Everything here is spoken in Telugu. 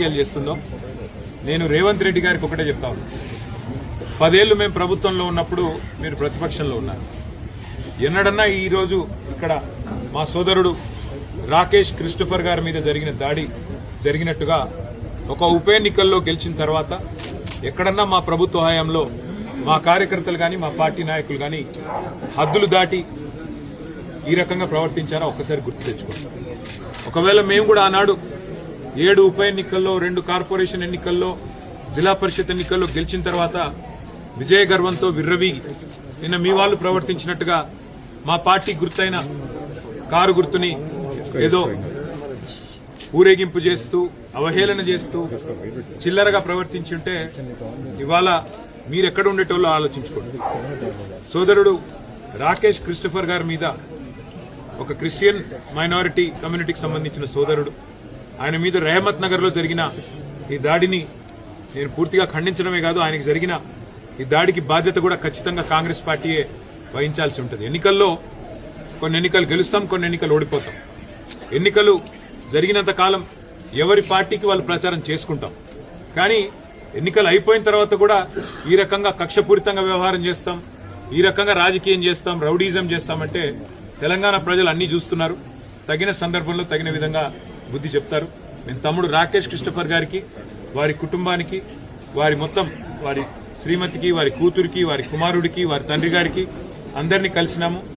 రాజకీయాలు చేస్తుందో. నేను రేవంత్ రెడ్డి గారికి ఒకటే చెప్తా పదేళ్ళు పదేళ్ళు మేము ప్రభుత్వంలో ఉన్నప్పుడు మీరు ప్రతిపక్షంలో ఉన్నారు. ఎన్నడన్నా ఈరోజు ఇక్కడ మా సోదరుడు రాకేష్ క్రిస్టఫర్ గారి మీద జరిగిన దాడి జరిగినట్టుగా ఒక ఉప ఎన్నికల్లో గెలిచిన తర్వాత ఎక్కడన్నా మా ప్రభుత్వ హయాంలో మా కార్యకర్తలు కానీ మా పార్టీ నాయకులు కానీ హద్దులు దాటి ఈ రకంగా ప్రవర్తించారా? ఒక్కసారి గుర్తు తెచ్చుకోండి. ఒకవేళ మేము కూడా ఆనాడు ఏడు ఉప ఎన్నికల్లో రెండు కార్పొరేషన్ ఎన్నికల్లో జిల్లా పరిషత్ ఎన్నికల్లో గెలిచిన తర్వాత విజయ గర్వంతో విర్రవి నిన్న మీ వాళ్ళు ప్రవర్తించినట్టుగా మా పార్టీ గుర్తైన కారు గుర్తుని ఏదో ఊరేగింపు చేస్తూ అవహేళన చేస్తూ చిల్లరగా ప్రవర్తించుంటే ఇవాళ మీరెక్కడ ఉండేటోళ్ళు ఆలోచించుకోండి. సోదరుడు రాకేష్ క్రిస్టఫర్ గారి మీద ఒక క్రిస్టియన్ మైనారిటీ కమ్యూనిటీకి సంబంధించిన సోదరుడు ఆయన మీద రెహమత్ నగర్లో జరిగిన ఈ దాడిని నేను పూర్తిగా ఖండించడమే కాదు ఆయనకు జరిగిన ఈ దాడికి బాధ్యత కూడా ఖచ్చితంగా కాంగ్రెస్ పార్టీయే వహించాల్సి ఉంటుంది. ఎన్నికల్లో కొన్ని ఎన్నికలు గెలుస్తాం కొన్ని ఎన్నికలు ఓడిపోతాం. ఎన్నికలు జరిగినంత కాలం ఎవరి పార్టీకి వాళ్ళు ప్రచారం చేసుకుంటాం. కానీ ఎన్నికలు అయిపోయిన తర్వాత కూడా ఈ రకంగా కక్షపూరితంగా వ్యవహారం చేస్తాం ఈ రకంగా రాజకీయం చేస్తాం రౌడీజం చేస్తామంటే తెలంగాణ ప్రజలు అన్ని చూస్తున్నారు. తగిన సందర్భంలో తగిన విధంగా బుద్ధి చెప్తారు. నేను తమ్ముడు రాకేష్ క్రిస్టఫర్ గారికి వారి కుటుంబానికి వారి మొత్తం వారి శ్రీమతికి వారి కూతురికి వారి కుమారుడికి వారి తండ్రి గారికి అందరినీ కలిసినాము.